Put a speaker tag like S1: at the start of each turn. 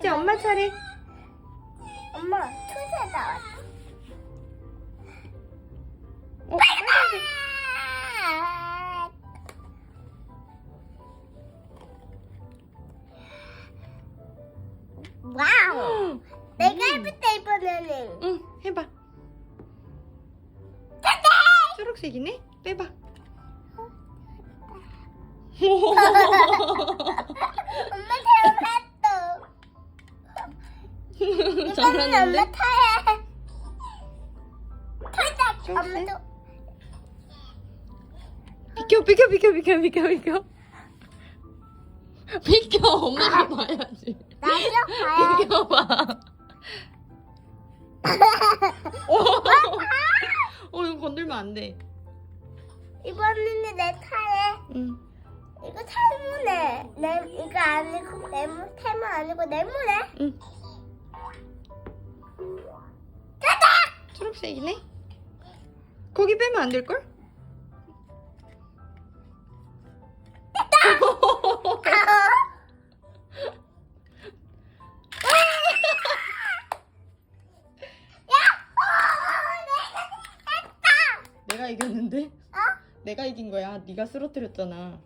S1: 이제 엄마 차례.
S2: 엄마 투세 나왔어.
S1: 어, 빨간색.
S2: 와우. 내가 해볼때 이번에는.
S1: 응, 해봐. 초록색이네? 빼봐.
S2: 엄 이번엔
S1: 잘하는데?
S2: 엄마 타야. 타자.
S1: 초록색?
S2: 엄마도.
S1: 비켜, 비켜, 비켜, 비켜, 비켜, 비켜. 비켜, 엄마가 봐야지.
S2: 나도 가야.
S1: 비켜봐. 어, 이거 건들면 안 돼.
S2: 이번에는 내 타야.
S1: 응.
S2: 이거 탈모네. 내 이거 아니고 네모 탈모 아니고 네모네.
S1: 응. 초록색이네? 거기 빼면 안 될걸? 내가 이겼는데?
S2: 어?
S1: 내가 이긴 거야. 네가 쓰러뜨렸잖아.